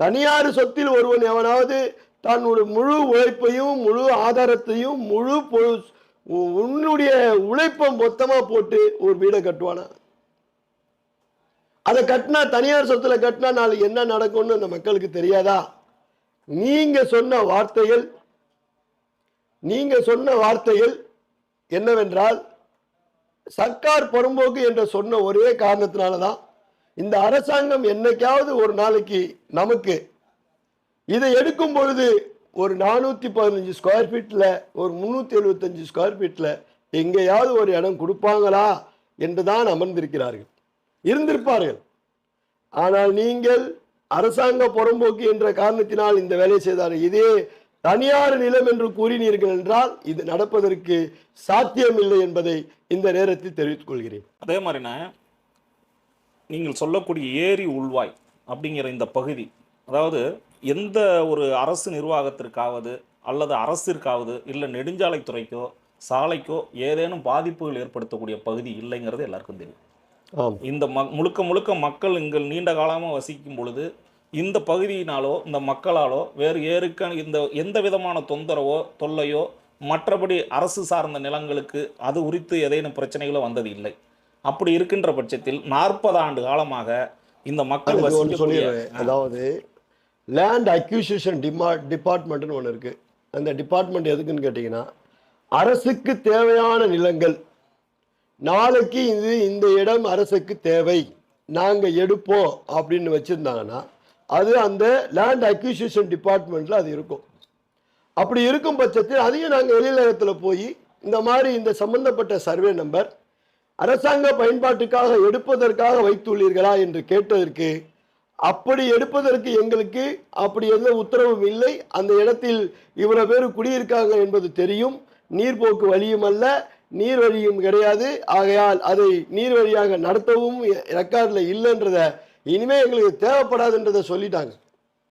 தனியார் சொத்தில் ஒருவன் எவனாவது தன்னுடைய முழு உழைப்பையும் முழு ஆதாரத்தையும் முழு பொழு உன்னுடைய உழைப்பை மொத்தமாக போட்டு ஒரு வீடை கட்டுவானா? அதை கட்டினா தனியார் சொத்துல கட்டினா நாளை என்ன நடக்கும்னு அந்த மக்களுக்கு தெரியாதா? நீங்க சொன்ன வார்த்தைகள் நீங்க சொன்ன வார்த்தைகள் என்னவென்றால் சர்க்கார் புறம்போக்கு என்று சொன்ன ஒரே காரணத்தினால தான் இந்த அரசாங்கம் என்னைக்காவது ஒரு நாளைக்கு நமக்கு இதை எடுக்கும் பொழுது ஒரு நானூற்றி பதினஞ்சு ஸ்கொயர் ஃபீட்டில் ஒரு முந்நூற்றி எழுபத்தஞ்சு ஸ்கொயர் ஃபீட்டில் எங்கேயாவது ஒரு இடம் கொடுப்பாங்களா என்று தான் அமர்ந்திருக்கிறார்கள். இருந்திருப்பார்கள். ஆனால் நீங்கள் அரசாங்க புறம்போக்கு என்ற காரணத்தினால் இந்த வேலையை செய்தார்கள் இதே தனியார் நிலம் என்று கூறினீர்கள் என்றால் இது நடப்பதற்கு சாத்தியமில்லை என்பதை இந்த நேரத்தில் தெரிவித்துக் கொள்கிறேன். அதே மாதிரிண்ணே நீங்கள் சொல்லக்கூடிய ஏரி உள்வாய் அப்படிங்கிற இந்த பகுதி அதாவது எந்த ஒரு அரசு நிர்வாகத்திற்காவது அல்லது அரசிற்காவது இல்லை நெடுஞ்சாலைத்துறைக்கோ சாலைக்கோ ஏதேனும் பாதிப்புகள் ஏற்படுத்தக்கூடிய பகுதி இல்லைங்கிறது எல்லாருக்கும் தெரியும். இந்த ம முழுக்க முழுக்க மக்கள் இங்கே நீண்ட காலமாக வசிக்கும் பொழுது இந்த பகுதியினாலோ இந்த மக்களாலோ வேறு ஏருக்க இந்த எந்த விதமான தொந்தரவோ தொல்லையோ மற்றபடி அரசு சார்ந்த நிலங்களுக்கு அது குறித்து ஏதேனும் பிரச்சனைகளோ வந்தது இல்லை. அப்படி இருக்கின்ற பட்சத்தில் நாற்பது ஆண்டு காலமாக இந்த மக்கள் சொல்லிடுறேன். அதாவது லேண்ட் அக்யூசிஷன் டிமா டிபார்ட்மெண்ட்னு ஒன்று இருக்கு. அந்த டிபார்ட்மெண்ட் எதுக்குன்னு கேட்டிங்கன்னா அரசுக்கு தேவையான நிலங்கள். நாளைக்கு இது இந்த இடம் அரசுக்கு தேவை. நாங்கள் எடுப்போம் அப்படின்னு வச்சுருந்தாங்கன்னா அது அந்த லேண்ட் அக்யூசிஷன் டிபார்ட்மெண்ட்டில் அது இருக்கும். அப்படி இருக்கும் பட்சத்தில் அதையும் நாங்கள் வெளிநகரத்தில் போய் இந்த மாதிரி இந்த சம்பந்தப்பட்ட சர்வே நம்பர் அரசாங்க பயன்பாட்டுக்காக எடுப்பதற்காக வைத்துள்ளீர்களா என்று கேட்டதற்கு அப்படி எடுப்பதற்கு எங்களுக்கு அப்படி எந்த உத்தரவும் இல்லை. அந்த இடத்தில் இவ்வளவு பேர் குடியிருக்காங்க என்பது தெரியும். நீர்ப்போக்கு வழியும் அல்ல நீர் வழியும் கிடையாது. ஆகையால் அதை நீர் வழியாக நடத்தவும் ரெக்கார்டில் இல்லைன்றத இனிமேல் எங்களுக்கு தேவைப்படாதுன்றதை சொல்லிட்டாங்க.